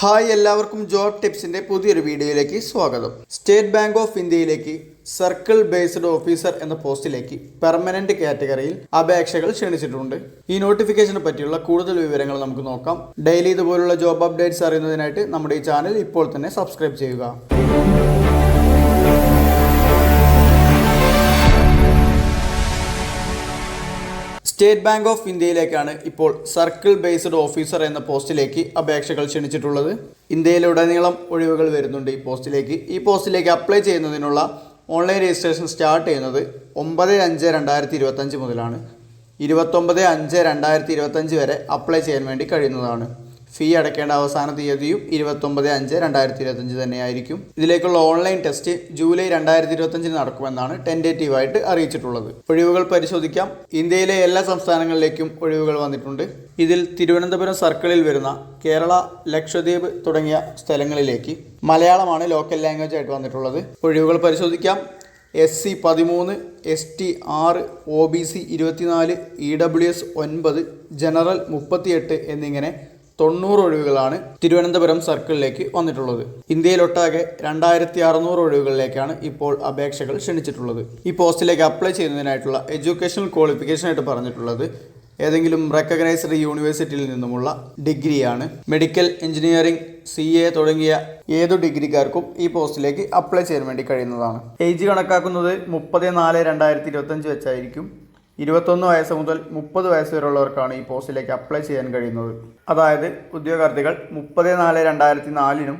Hi എല്ലാവർക്കും job ടിപ്സിന്റെ പുതിയൊരു വീഡിയോയിലേക്ക് സ്വാഗതം. സ്റ്റേറ്റ് ബാങ്ക് ഓഫ് ഇന്ത്യയിലേക്ക് സർക്കിൾ ബേസ്ഡ് ഓഫീസർ എന്ന പോസ്റ്റിലേക്ക് പെർമനന്റ് കാറ്റഗറിയിൽ അപേക്ഷകൾ ക്ഷണിച്ചിട്ടുണ്ട്. ഈ നോട്ടിഫിക്കേഷനെ പറ്റിയുള്ള കൂടുതൽ വിവരങ്ങൾ നമുക്ക് നോക്കാം. ഡെയിലി ഇതുപോലുള്ള ജോബ് അപ്ഡേറ്റ്സ് അറിയുന്നതിനായിട്ട് നമ്മുടെ ഈ ചാനൽ ഇപ്പോൾ തന്നെ സബ്സ്ക്രൈബ് ചെയ്യുക. സ്റ്റേറ്റ് ബാങ്ക് ഓഫ് ഇന്ത്യയിലേക്കാണ് ഇപ്പോൾ സർക്കിൾ ബേസ്ഡ് ഓഫീസർ എന്ന പോസ്റ്റിലേക്ക് അപേക്ഷകൾ ക്ഷണിച്ചിട്ടുള്ളത്. ഇന്ത്യയിലുടനീളം ഒഴിവുകൾ വരുന്നുണ്ട് ഈ പോസ്റ്റിലേക്ക്. ഈ പോസ്റ്റിലേക്ക് അപ്ലൈ ചെയ്യുന്നതിനുള്ള ഓൺലൈൻ രജിസ്ട്രേഷൻ സ്റ്റാർട്ട് ചെയ്യുന്നത് ഒമ്പത് അഞ്ച് രണ്ടായിരത്തി ഇരുപത്തഞ്ച് മുതലാണ്. ഇരുപത്തൊമ്പത് അഞ്ച് രണ്ടായിരത്തി ഇരുപത്തഞ്ച് വരെ അപ്ലൈ ചെയ്യാൻ വേണ്ടി കഴിയുന്നതാണ്. ഫീ അടയ്ക്കേണ്ട അവസാന തീയതിയും ഇരുപത്തൊമ്പത് അഞ്ച് രണ്ടായിരത്തി ഇരുപത്തഞ്ച് തന്നെയായിരിക്കും. ഇതിലേക്കുള്ള ഓൺലൈൻ ടെസ്റ്റ് ജൂലൈ രണ്ടായിരത്തി ഇരുപത്തഞ്ചിന് നടക്കുമെന്നാണ് ടെന്റേറ്റീവായിട്ട് അറിയിച്ചിട്ടുള്ളത്. ഒഴിവുകൾ പരിശോധിക്കാം. ഇന്ത്യയിലെ എല്ലാ സംസ്ഥാനങ്ങളിലേക്കും ഒഴിവുകൾ വന്നിട്ടുണ്ട്. ഇതിൽ തിരുവനന്തപുരം സർക്കിളിൽ വരുന്ന കേരള ലക്ഷദ്വീപ് തുടങ്ങിയ സ്ഥലങ്ങളിലേക്ക് മലയാളമാണ് ലോക്കൽ ലാംഗ്വേജ് ആയിട്ട് വന്നിട്ടുള്ളത്. ഒഴിവുകൾ പരിശോധിക്കാം. എസ് സി പതിമൂന്ന് എസ് ടി ആറ് ഒ ബി സി ഇരുപത്തിനാല് ഇ ഡബ്ല്യു എസ് ഒൻപത് ജനറൽ മുപ്പത്തിയെട്ട് എന്നിങ്ങനെ തൊണ്ണൂറ് ഒഴിവുകളാണ് തിരുവനന്തപുരം സർക്കിളിലേക്ക് വന്നിട്ടുള്ളത്. ഇന്ത്യയിലൊട്ടാകെ രണ്ടായിരത്തി അറുന്നൂറ് ഒഴിവുകളിലേക്കാണ് ഇപ്പോൾ അപേക്ഷകൾ ക്ഷണിച്ചിട്ടുള്ളത്. ഈ പോസ്റ്റിലേക്ക് അപ്ലൈ ചെയ്യുന്നതിനായിട്ടുള്ള എഡ്യൂക്കേഷണൽ ക്വാളിഫിക്കേഷൻ ആയിട്ട് പറഞ്ഞിട്ടുള്ളത് ഏതെങ്കിലും റെക്കഗ്നൈസ്ഡ് യൂണിവേഴ്സിറ്റിയിൽ നിന്നുമുള്ള ഡിഗ്രിയാണ്. മെഡിക്കൽ എഞ്ചിനീയറിംഗ് സി എ തുടങ്ങിയ ഏതു ഡിഗ്രിക്കാർക്കും ഈ പോസ്റ്റിലേക്ക് അപ്ലൈ ചെയ്യാൻ വേണ്ടി കഴിയുന്നതാണ്. ഏജ് കണക്കാക്കുന്നത് മുപ്പത് നാല് രണ്ടായിരത്തി ഇരുപത്തഞ്ച് വെച്ചായിരിക്കും. ഇരുപത്തൊന്ന് വയസ്സ് മുതൽ മുപ്പത് വയസ്സ് വരെയുള്ളവർക്കാണ് ഈ പോസ്റ്റിലേക്ക് അപ്ലൈ ചെയ്യാൻ കഴിയുന്നത്. അതായത് ഉദ്യോഗാർത്ഥികൾ മുപ്പത് നാല് രണ്ടായിരത്തി നാലിനും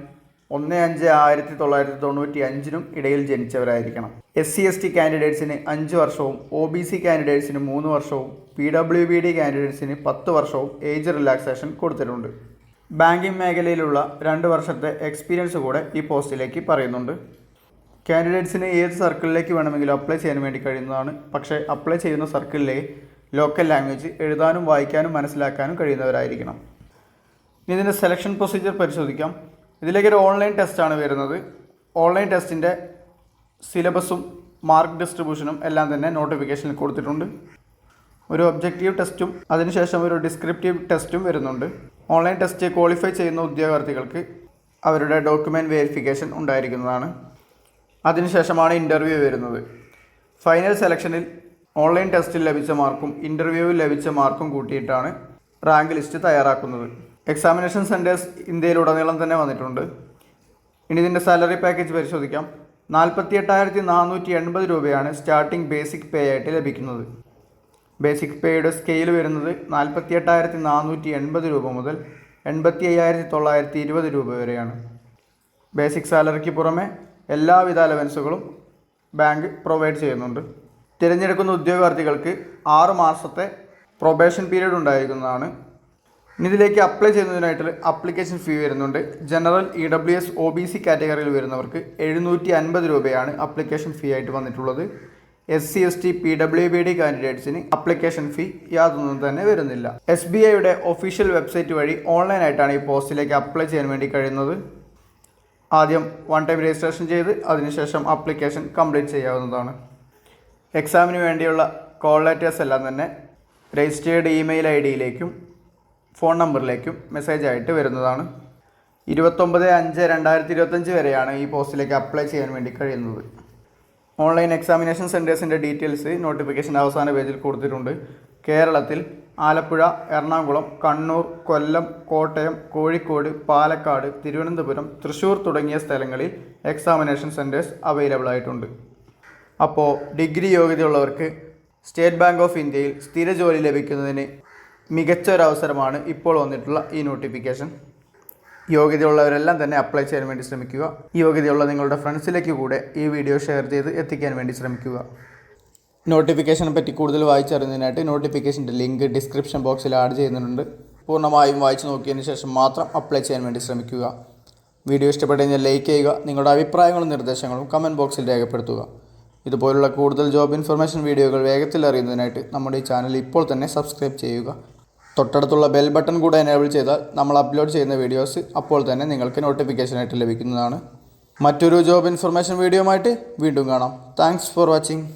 ഒന്ന് അഞ്ച് ആയിരത്തി തൊള്ളായിരത്തി തൊണ്ണൂറ്റി അഞ്ചിനും ഇടയിൽ ജനിച്ചവരായിരിക്കണം. എസ് സി എസ് ടി കാൻഡിഡേറ്റ്സിന് അഞ്ച് വർഷവും ഒ ബി സി കാൻഡിഡേറ്റ്സിന് മൂന്ന് വർഷവും പി ഡബ്ല്യു ബി ഡി കാൻഡിഡേറ്റ്സിന് പത്ത് വർഷവും ഏജ് റിലാക്സേഷൻ കൊടുത്തിട്ടുണ്ട്. ബാങ്കിംഗ് മേഖലയിലുള്ള രണ്ട് വർഷത്തെ എക്സ്പീരിയൻസ് കൂടെ ഈ പോസ്റ്റിലേക്ക് പറയുന്നുണ്ട്. കാൻഡിഡേറ്റ്സിന് ഏത് സർക്കിളിലേക്ക് വേണമെങ്കിലും അപ്ലൈ ചെയ്യാൻ വേണ്ടി കഴിയുന്നതാണ്. പക്ഷേ അപ്ലൈ ചെയ്യുന്ന സർക്കിളിലെ ലോക്കൽ ലാംഗ്വേജ് എഴുതാനും വായിക്കാനും മനസ്സിലാക്കാനും കഴിയുന്നവരായിരിക്കണം. ഇനി ഇതിന്റെ സെലക്ഷൻ പ്രൊസീജിയർ പരിശോധിക്കാം. ഇതിലേക്ക് ഒരു ഓൺലൈൻ ടെസ്റ്റാണ് വരുന്നത്. ഓൺലൈൻ ടെസ്റ്റിന്റെ സിലബസും മാർക്ക് ഡിസ്ട്രിബ്യൂഷനും എല്ലാം തന്നെ നോട്ടിഫിക്കേഷനിൽ കൊടുത്തിട്ടുണ്ട്. ഒരു ഒബ്ജക്റ്റീവ് ടെസ്റ്റും അതിനുശേഷം ഒരു ഡിസ്ക്രിപ്റ്റീവ് ടെസ്റ്റും വരുന്നുണ്ട്. ഓൺലൈൻ ടെസ്റ്റ് ക്വാളിഫൈ ചെയ്യുന്ന ഉദ്യോഗാർത്ഥികൾക്ക് അവരുടെ ഡോക്യുമെന്റ് വെരിഫിക്കേഷൻ ഉണ്ടായിരിക്കുന്നതാണ്. അതിനുശേഷമാണ് ഇന്റർവ്യൂ വരുന്നത്. ഫൈനൽ സെലക്ഷനിൽ ഓൺലൈൻ ടെസ്റ്റിൽ ലഭിച്ച മാർക്കും ഇന്റർവ്യൂവിൽ ലഭിച്ച മാർക്കും കൂട്ടിയിട്ടാണ് റാങ്ക് ലിസ്റ്റ് തയ്യാറാക്കുന്നത്. എക്സാമിനേഷൻ സെന്റേഴ്സ് ഇന്ത്യയിലുടനീളം തന്നെ വന്നിട്ടുണ്ട്. ഇനി ഇതിന്റെ സാലറി പാക്കേജ് പരിശോധിക്കാം. നാൽപ്പത്തി എട്ടായിരത്തി നാനൂറ്റി എൺപത് രൂപയാണ് സ്റ്റാർട്ടിംഗ് ബേസിക് പേ ആയിട്ട് ലഭിക്കുന്നത്. ബേസിക് പേയുടെ സ്കെയിൽ വരുന്നത് നാൽപ്പത്തി എട്ടായിരത്തി നാനൂറ്റി എൺപത് രൂപ മുതൽ എൺപത്തി അയ്യായിരത്തി തൊള്ളായിരത്തി ഇരുപത് രൂപ വരെയാണ്. ബേസിക് സാലറിക്ക് പുറമെ എല്ലാവിധ അലവൻസുകളും ബാങ്ക് പ്രൊവൈഡ് ചെയ്യുന്നുണ്ട്. തിരഞ്ഞെടുക്കുന്ന ഉദ്യോഗാർത്ഥികൾക്ക് ആറ് മാസത്തെ പ്രൊബേഷൻ പീരീഡ് ഉണ്ടായിരിക്കുന്നതാണ്. ഇതിലേക്ക് അപ്ലൈ ചെയ്യുന്നതിനായിട്ട് അപ്ലിക്കേഷൻ ഫീ വരുന്നുണ്ട്. General E W S O B C കാറ്റഗറിയിൽ വരുന്നവർക്ക് എഴുന്നൂറ്റി അൻപത് രൂപയാണ് അപ്ലിക്കേഷൻ ഫീ ആയിട്ട് വന്നിട്ടുള്ളത്. S C S T P W B D കാൻഡിഡേറ്റ്സിന് application fee യാതൊന്നും തന്നെ വരുന്നില്ല. എസ് ബി ഐയുടെ ഒഫീഷ്യൽ വെബ്സൈറ്റ് വഴി ഓൺലൈനായിട്ടാണ് ഈ പോസ്റ്റിലേക്ക് അപ്ലൈ ചെയ്യാൻ വേണ്ടി കഴിയുന്നത്. ആദ്യം വൺ ടൈം രജിസ്ട്രേഷൻ ചെയ്ത് അതിനുശേഷം അപ്ലിക്കേഷൻ കംപ്ലീറ്റ് ചെയ്യാവുന്നതാണ്. എക്സാമിന് വേണ്ടിയുള്ള കോൾ ലെറ്റേഴ്സ് എല്ലാം തന്നെ രജിസ്റ്റേർഡ് ഇമെയിൽ ഐ ഡിയിലേക്കും ഫോൺ നമ്പറിലേക്കും മെസ്സേജ് ആയിട്ട് വരുന്നതാണ്. ഇരുപത്തൊമ്പത് അഞ്ച് രണ്ടായിരത്തി ഇരുപത്തഞ്ച് വരെയാണ് ഈ പോസ്റ്റിലേക്ക് അപ്ലൈ ചെയ്യാൻ വേണ്ടി കഴിയുന്നത്. ഓൺലൈൻ എക്സാമിനേഷൻ സെന്റേഴ്സിന്റെ ഡീറ്റെയിൽസ് നോട്ടിഫിക്കേഷൻ അവസാന പേജിൽ കൊടുത്തിട്ടുണ്ട്. കേരളത്തിൽ ആലപ്പുഴ എറണാകുളം കണ്ണൂർ കൊല്ലം കോട്ടയം കോഴിക്കോട് പാലക്കാട് തിരുവനന്തപുരം തൃശ്ശൂർ തുടങ്ങിയ സ്ഥലങ്ങളിൽ എക്സാമിനേഷൻ സെന്റേഴ്സ് അവൈലബിൾ ആയിട്ടുണ്ട്. അപ്പോൾ ഡിഗ്രി യോഗ്യതയുള്ളവർക്ക് സ്റ്റേറ്റ് ബാങ്ക് ഓഫ് ഇന്ത്യയിൽ സ്ഥിര ജോലി ലഭിക്കുന്നതിന് മികച്ച ഒരു അവസരമാണ് ഇപ്പോൾ വന്നിട്ടുള്ള ഈ നോട്ടിഫിക്കേഷൻ. യോഗ്യതയുള്ളവരെല്ലാം തന്നെ അപ്ലൈ ചെയ്യാൻ വേണ്ടി ശ്രമിക്കുക. യോഗ്യതയുള്ള നിങ്ങളുടെ ഫ്രണ്ട്സിലേക്ക് കൂടെ ഈ വീഡിയോ ഷെയർ ചെയ്ത് എത്തിക്കാൻ വേണ്ടി ശ്രമിക്കുക. നോട്ടിഫിക്കേഷനെ പറ്റി കൂടുതൽ വായിച്ചറിയുന്നതിനായിട്ട് നോട്ടിഫിക്കേഷന്റെ ലിങ്ക് ഡിസ്ക്രിപ്ഷൻ ബോക്സിൽ ആഡ് ചെയ്യുന്നുണ്ട്. പൂർണമായും വായിച്ചു നോക്കിയതിന് ശേഷം മാത്രം അപ്ലൈ ചെയ്യാൻ വേണ്ടി ശ്രമിക്കുക. വീഡിയോ ഇഷ്ടപ്പെട്ടു കഴിഞ്ഞാൽ ലൈക്ക് ചെയ്യുക നിങ്ങളുടെ അഭിപ്രായങ്ങളും നിർദ്ദേശങ്ങളും കമന്റ് ബോക്സിൽ രേഖപ്പെടുത്തുക. ഇതുപോലുള്ള കൂടുതൽ ജോബ് ഇൻഫർമേഷൻ വീഡിയോകൾ വേഗത്തിൽ അറിയുന്നതിനായിട്ട് നമ്മുടെ ഈ ചാനൽ ഇപ്പോൾ തന്നെ സബ്സ്ക്രൈബ് ചെയ്യുക. തൊട്ടടുത്തുള്ള ബെൽ ബട്ടൺ കൂടെ എനേബിൾ ചെയ്താൽ നമ്മൾ അപ്ലോഡ് ചെയ്യുന്ന വീഡിയോസ് അപ്പോൾ തന്നെ നിങ്ങൾക്ക് നോട്ടിഫിക്കേഷനായിട്ട് ലഭിക്കുന്നതാണ്. മറ്റൊരു ജോബ് ഇൻഫർമേഷൻ വീഡിയോ വീണ്ടും കാണാം. Thanks for watching